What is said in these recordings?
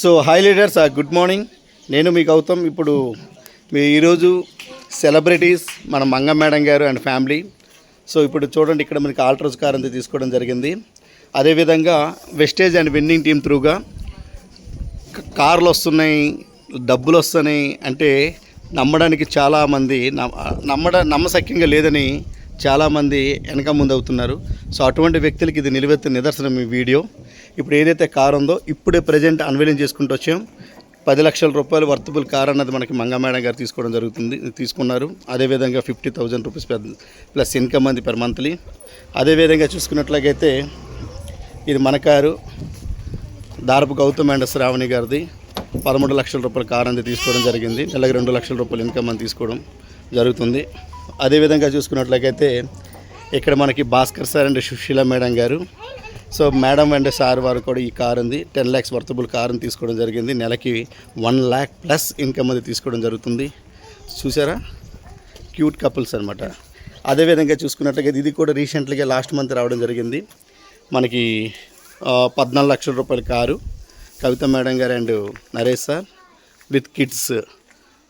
So hi leaders good morning నేను మీ గౌతమ్. ఇప్పుడు మీ ఈరోజు సెలబ్రిటీస్ మన Manga madam garu and family so ఇప్పుడు చూడండి ఇక్కడ మనకి ఆల్ట్రోస్ కార్ అంతా తీసుకోవడం జరిగింది. అదేవిధంగా వెస్టేజ్ అండ్ విన్నింగ్ టీం త్రూగా కార్లు వస్తున్నాయి డబ్బులు వస్తున్నాయి. అంటే నమ్మడానికి చాలామంది నమ్మడ నమ్మశక్యంగా లేదని చాలామంది వెనక ముందు అవుతున్నారు. సో అటువంటి వ్యక్తులకి ఇది నిలువెత్తిన నిదర్శనం ఈ వీడియో. ఇప్పుడు ఏదైతే కార్ ఉందో ఇప్పుడే ప్రజెంట్ అన్వీలింగ్ చేసుకుంటూ వచ్చాం. పది లక్షల రూపాయలు వర్తబుల్ కార్ అన్నది మనకి మంగమేడం గారు తీసుకోవడం జరుగుతుంది తీసుకున్నారు. అదేవిధంగా fifty thousand rupees plus income అంది పర్ మంత్లీ అదేవిధంగా చూసుకున్నట్లయితే ఇది మన కారు దారపు గౌతమ్ అండ్ శ్రావణి గారిది. పదమూడు లక్షల రూపాయల కార్ అనేది తీసుకోవడం జరిగింది. నెలకి రెండు లక్షల రూపాయలు ఇన్కమ్ అని తీసుకోవడం జరుగుతుంది. అదేవిధంగా చూసుకున్నట్లయితే ఇక్కడ మనకి Bhaskar sir and Sushila madam garu. So madam and sir వారు కూడా ఈ కార్ ఉంది టెన్ ల్యాక్స్ వర్తబుల్ కారుని తీసుకోవడం జరిగింది. నెలకి వన్ ల్యాక్ ప్లస్ ఇన్కమ్ అది తీసుకోవడం జరుగుతుంది. చూసారా? క్యూట్ కపుల్స్ అనమాట అదేవిధంగా చూసుకున్నట్లయితే ఇది కూడా రీసెంట్గా లాస్ట్ మంత్ రావడం జరిగింది. మనకి పద్నాలుగు లక్షల రూపాయల car. Kavitha madam garu and Naresh sir with kids.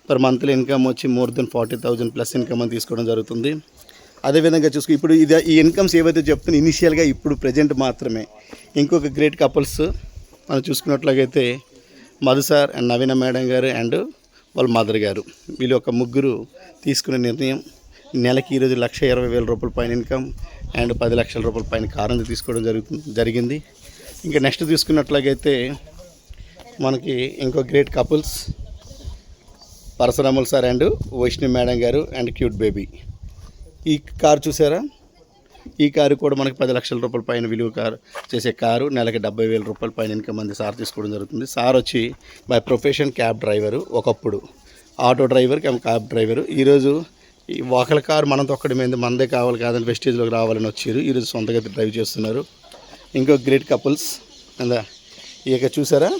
Per monthly income వచ్చి more than forty thousand plus income అని తీసుకోవడం జరుగుతుంది. అదేవిధంగా చూసుకు ఇప్పుడు ఇది ఈ ఇన్కమ్స్ ఏవైతే చెప్తున్నా ఇనిషియల్గా ఇప్పుడు ప్రజెంట్ మాత్రమే. ఇంకొక గ్రేట్ కపుల్స్ మనం చూసుకున్నట్లయితే Madhu sir and Naveena madam garu and వాళ్ళ మదర్ గారు. వీళ్ళు ఒక ముగ్గురు తీసుకునే నిర్ణయం నెలకి ఈరోజు లక్ష ఇరవై వేల రూపాయల పైన ఇన్కమ్ అండ్ పది లక్షల రూపాయల పైన కారం తీసుకోవడం జరుగుతుంది జరిగింది. ఇంకా నెక్స్ట్ తీసుకున్నట్లయితే మనకి ఇంకో great couples Parasuramulu sir and Vaishnavi madam garu and cute baby ఈ కారు చూసారా? ఈ కారు కూడా మనకి పది లక్షల రూపాయల పైన విలువ కారు చేసే కారు నెలకి డెబ్బై వేల రూపాయల పైన ఇన్కమ్ మంది సార్ తీసుకోవడం జరుగుతుంది. సార్ వచ్చి బై ప్రొఫెషన్ క్యాబ్ డ్రైవరు ఒకప్పుడు. ఆటో డ్రైవర్ క్యాబ్ డ్రైవరు ఈరోజు ఈ ఒకళ్ళ కారు మనతో ఒక్కడి మీద మనదే కావాలి కాదని వెస్టేజ్లోకి రావాలని వచ్చారు. ఈరోజు సొంతగా డ్రైవ్ చేస్తున్నారు. ఇంకో గ్రేట్ కపుల్స్ అందా ఇక చూసారా?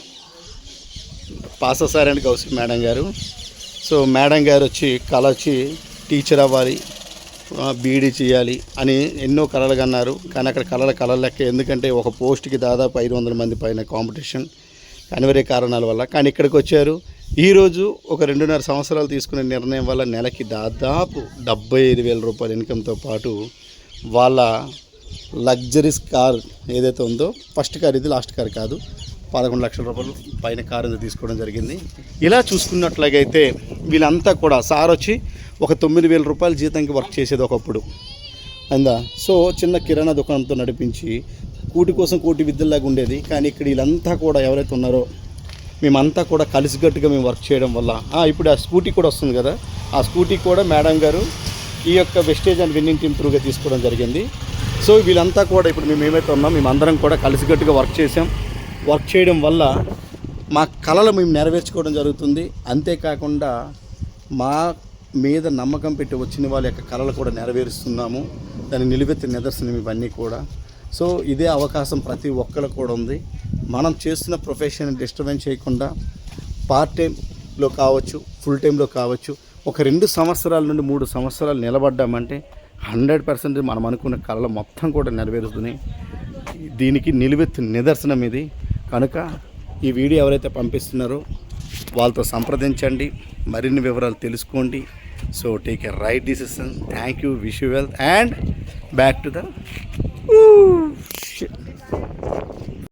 పాస sir and Kaushik madam garu. So madam garu వచ్చి కళ వచ్చి టీచర్ అవ్వాలి. బీడీ చేయాలి అని ఎన్నో కళలు కన్నారు. కానీ అక్కడ కళల కళలు లెక్క. ఎందుకంటే ఒక పోస్ట్కి దాదాపు ఐదు వందల మంది పైన కాంపిటీషన్ అనివార్య కారణాల వల్ల. కానీ ఇక్కడికి వచ్చారు. ఈరోజు ఒక రెండున్నర సంవత్సరాలు తీసుకునే నిర్ణయం వల్ల నెలకి దాదాపు డెబ్బై ఐదు వేల రూపాయల ఇన్కంతో పాటు వాళ్ళ లగ్జరీస్ కార్ ఏదైతే ఉందో ఫస్ట్ కార్ ఇది లాస్ట్ కార్ కాదు. పదకొండు లక్షల రూపాయలు పైన కారు తీసుకోవడం జరిగింది. ఇలా చూసుకున్నట్లయితే వీళ్ళంతా కూడా సార్ వచ్చి ఒక తొమ్మిది వేల రూపాయల జీతంకి వర్క్ చేసేది ఒకప్పుడు. అందా? సో చిన్న కిరాణా దుకాణంతో నడిపించి కూటి కోసం కూటి విద్యలాగా ఉండేది. కానీ ఇక్కడ వీళ్ళంతా కూడా ఎవరైతే ఉన్నారో మేమంతా కూడా కలిసికట్టుగా మేము వర్క్ చేయడం వల్ల ఇప్పుడు ఆ స్కూటీ కూడా వస్తుంది కదా? ఆ స్కూటీ కూడా మేడం గారు ఈ యొక్క వెస్టేజ్ అండ్ విన్నింగ్ టీమ్ త్రూగా తీసుకోవడం జరిగింది. సో వీళ్ళంతా కూడా ఇప్పుడు మేము ఏమైతే ఉన్నాం మేమందరం కూడా కలిసికట్టుగా వర్క్ చేసాం. వర్క్ చేయడం వల్ల మా కళలు మేము నెరవేర్చుకోవడం జరుగుతుంది. అంతేకాకుండా మా మీద నమ్మకం పెట్టి వచ్చిన వాళ్ళ యొక్క కళలు కూడా నెరవేరుస్తున్నాము. దాని నిలువెత్తి నిదర్శనం ఇవన్నీ కూడా. సో ఇదే అవకాశం ప్రతి ఒక్కరు కూడా ఉంది. మనం చేస్తున్న ప్రొఫెషన్ డిస్టర్బెన్స్ చేయకుండా పార్ట్ టైంలో కావచ్చు ఫుల్ టైంలో కావచ్చు ఒక రెండు సంవత్సరాల నుండి మూడు సంవత్సరాలు నిలబడ్డామంటే హండ్రెడ్ పర్సెంట్ మనం అనుకున్న కళలు మొత్తం కూడా నెరవేరుతున్నాయి దీనికి నిలువెత్తు నిదర్శనం ఇది. కనుక ఈ వీడియో ఎవరైతే పంపిస్తున్నారో వాళ్ళతో సంప్రదించండి. మరిన్ని వివరాలు తెలుసుకోండి. So take a right decision thank you wish you wealth and back to the